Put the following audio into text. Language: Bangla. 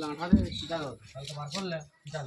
লাঠা দিয়ে চিতা করলে চিতা